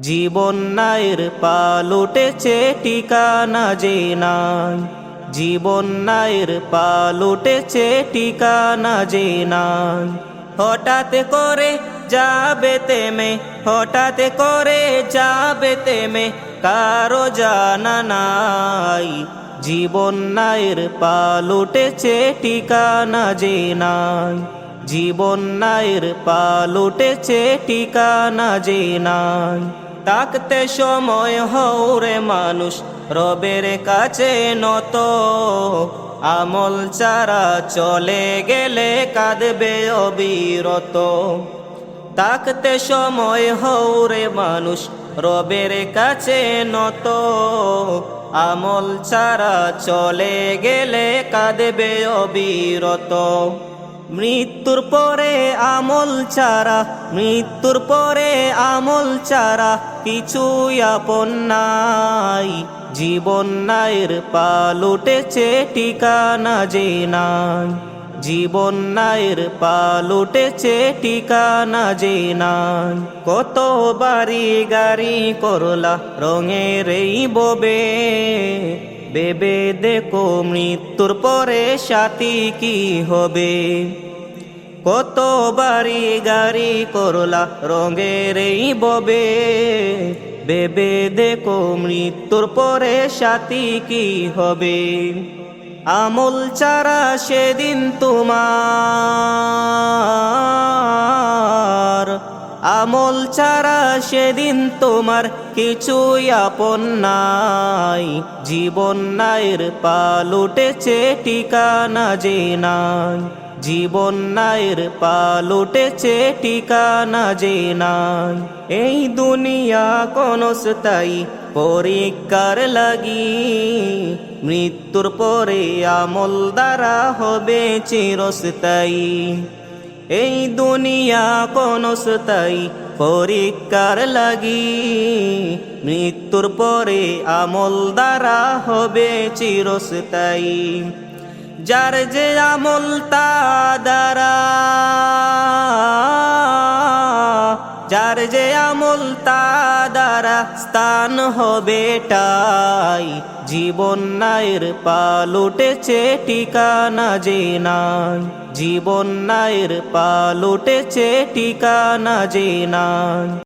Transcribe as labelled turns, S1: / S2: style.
S1: জীবন নায়ের পাল উঠেছে ঠিকানা যে নাই। জীবন নায়ের পাল উঠেছে ঠিকানা যে নাই। হঠাৎ করে যাবে তেমে, হঠাৎ করে যাবে তেমে, কারও জানা নাই। জীবন নায়ের পাল উঠেছে ঠিকানা যে নাই। জীবন নায়ের পাল উঠেছে ঠিকানা যে নাই। তাকতে সময় হৌরে মানুষ, রবের কাছে নত। আমল চারা চলে গেলে কাঁদবে অবিরত। তাকতে সময় হৌরে মানুষ, রবের কাছে নত। আমল ছাড়া চলে গেলে কাঁদবে অবিরত। মৃত্যুর পরে আমল চারা মৃত্যুর পরে আমল চারা কিছুই আপন নাই। জীবন নায়ের পাল উঠেছে, ঠিকানা যে নাই। জীবন নায়ের পাল উঠেছে, ঠিকানা যে নাই। কত বাড়ি গাড়ি করলা, রঙের এই ববে। বেবে দেখো মৃত্যুর পরে সাথী কি হবে? কত বাড়ি গাড়ি করলা রঙের এই ববে? বেবে দেখো মৃত্যুর পরে সাথী কি হবে? আমল চারা সেদিন তোমার আমল চারা সেদিন তোমার কিছুই আপন নাই। জীবন নায়ের পাল উঠেছে ঠিকানা যে নাই। জীবন নায়ের পাল উঠেছে ঠিকানা যে নাই। এই দুনিয়া কোন স্থায়ী পরীক্ষার লাগি। মৃত্যুর পরে আমল দ্বারা হবে চিরস্থায়ী। এই দুনিয়া কোন স্থায়ী পরীক্ষার লাগি। মৃত্যুর পরে আমল দ্বারা হবে চিরস্থায়ী। যার যে আমল তা দ্বারা। যার যে আমল তা দ্বারা স্থান হবে টাই জীবন নায়ের পালুটেছে ঠিকানা যে নাই। জীবন নায়ের পালুটেছে ঠিকানা যে নাই।